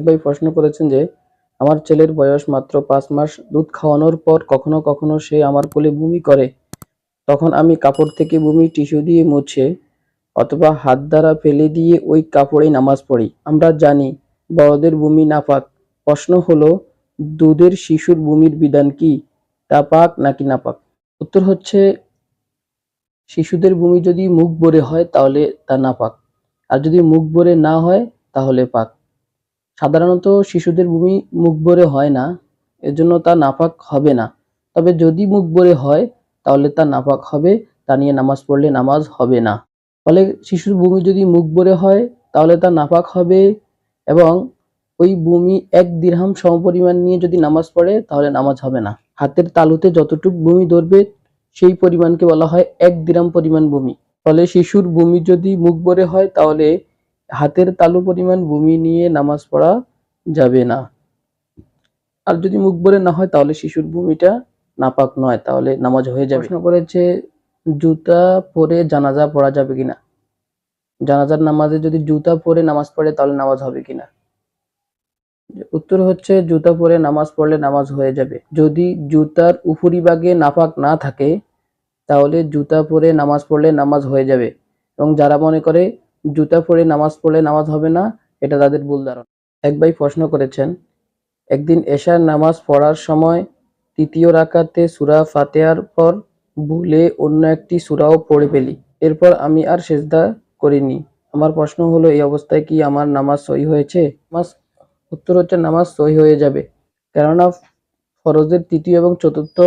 ভাই প্রশ্ন করেছেন যে, আমার ছেলের বয়স মাত্র পাঁচ মাস, দুধ খাওয়ানোর পর কখনো কখনো সে আমার কোলে বমি করে। তখন আমি কাপড় থেকে বমি টিস্যু দিয়ে মুছে অথবা হাত দ্বারা ফেলে দিয়ে ওই কাপড়েই নামাজ পড়ি। আমরা জানি, বড়দের বমি নাপাক। প্রশ্ন হলো, দুধের শিশুর বমির বিধান কি? তা পাক নাকি নাপাক? উত্তর হচ্ছে, শিশুদের বমি যদি মুখ ভরে হয় তাহলে তা নাপাক। আর যদি মুখ ভরে না হয় তাহলে পাক। সাধারণত শিশুদের বমি মুখ ভরে হয় না এজন্য তা নাপাক হবে না। তবে যদি মুখ ভরে হয়, তাহলে তা নাপাক হবে, তা নিয়ে নামাজ পড়লে নামাজ হবে না। ফলে শিশুর বমি যদি মুখ ভরে হয়, তাহলে তা নাপাক হবে এবং ওই বমি এক দিরহাম সমপরিমাণ নিয়ে যদি নামাজ পড়ে, তাহলে নামাজ হবে না। হাতের তালুতে যতটুক বমি ধরবে, সেই পরিমাণকে বলা হয় এক দিরাম পরিমাণ বমি ফলে শিশুর বমি যদি মুখ ভরে হয়, তাহলে হাতের তালু পরিমাণ বমি নিয়ে নামাজ পড়া যাবে না। আর যদি মুখ ভরে না হয়, তাহলে শিশুর বমিটা নাপাক নয়, তাহলে নামাজ হয়ে যাবে। প্রশ্ন করেছে, জুতা পরে জানাজা পড়া যাবে কিনা? জানাজার নামাজে যদি জুতা পরে নামাজ পড়ে, তাহলে নামাজ হবে কিনা? উত্তর হচ্ছে, জুতা পরে নামাজ পড়লে নামাজ হয়ে যাবে। যদি জুতার উপরিভাগে নাপাক না থাকে, তাহলে জুতা পরে নামাজ পড়লে নামাজ হয়ে যাবে। এবং যারা মনে করে জুতা পরে নামাজ পড়লে নামাজ হবে না, এটা তাদের ভুল ধারণা। এক ভাই প্রশ্ন করেছেন, একদিন এশার নামাজ পড়ার সময় তৃতীয় রাকাতে সুরা ফাতিহার পর ভুলে অন্য একটি সূরাও পড়ে ফেলি। এরপর আমি আর সেজদা করিনি। আমার প্রশ্ন হলো, এই অবস্থায় কি আমার নামাজ সহি হয়েছে? নামাজ, উত্তর হচ্ছে নামাজ সহি হয়ে যাবে। কেননা ফরজের তৃতীয় এবং চতুর্থ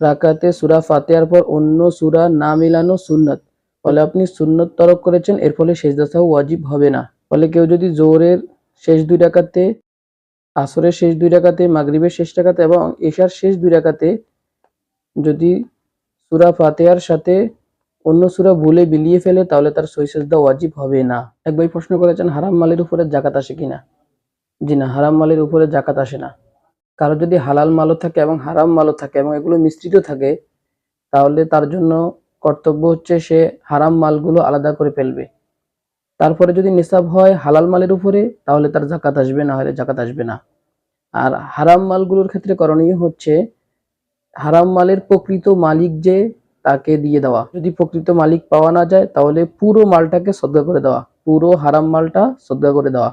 রাকাতে সুরা ফাতিহার পর অন্য সূরা না মিলানো সুন্নাত। ফলে আপনি সুন্নত তরক করেছেন, এর ফলে শেষ সাহু ওয়াজিব হবে না। ফলে কেউ যদি জোহরের শেষ দুই রাকাতে, আসরের শেষ দুই রাকাতে, মাগরিবের শেষ রাকাতে এবং এশার শেষ দুই রাকাতে যদি সুরা ফাতিহার সাথে অন্য সূরা ভুলে বিলিয়ে ফেলে, তাহলে তার সহি সেজদা ওয়াজিব হবে না। এক ভাই প্রশ্ন করেছেন, হারাম মালের উপরে জাকাত আসে কিনা? জি না, হারাম মালের উপরে জাকাত আসে না। কারও যদি হালাল মালও থাকে এবং হারাম মালও থাকে এবং এগুলো মিশ্রিত থাকে, তাহলে তার জন্য কর্তব্য হচ্ছে সে হারাম মালগুলো আলাদা করে ফেলবে। তারপরে যদি নিসাব হয় হালাল মালের উপরে, তাহলে তার জাকাত আসবে, না হলে জাকাত আসবে না। আর হারাম মালগুলোর ক্ষেত্রে করণীয় হচ্ছে হারাম মালের প্রকৃত মালিক যে, তাকে দিয়ে দেওয়া। যদি প্রকৃত মালিক পাওয়া না যায়, তাহলে পুরো মালটাকে সদ্গা করে দেওয়া। পুরো হারাম মালটা সদ্গা করে দেওয়া।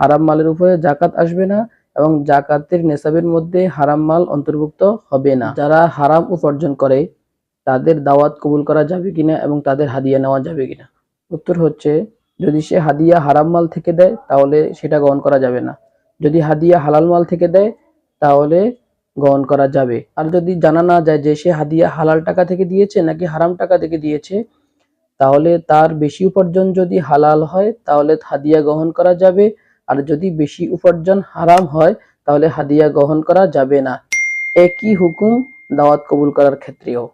হারাম মালের উপরে জাকাত আসবে না এবং জাকাতের নেশাবের মধ্যে হারাম মাল অন্তর্ভুক্ত হবে না। যারা হারাম উপার্জন করে তাদের দাওয়াত কবুল করা যাবে কিনা এবং তাদের হাদিয়া নেওয়া যাবে কিনা? উত্তর হচ্ছে, যদি সে হাদিয়া হারাম মাল থেকে দেয়, তাহলে সেটা গ্রহণ করা যাবে না। যদি হাদিয়া হালাল মাল থেকে দেয়, তাহলে গ্রহণ করা যাবে। আর যদি জানা না যায় যে সে হাদিয়া হালাল টাকা থেকে দিয়েছে নাকি হারাম টাকা থেকে দিয়েছে, তাহলে তার বেশি উপার্জন যদি হালাল হয়, তাহলে হাদিয়া গ্রহণ করা যাবে। আর যদি বেশি উপার্জন হারাম হয়, তাহলে হাদিয়া গ্রহণ করা যাবে না। একই হুকুম দাওয়াত কবুল করার ক্ষেত্রেও।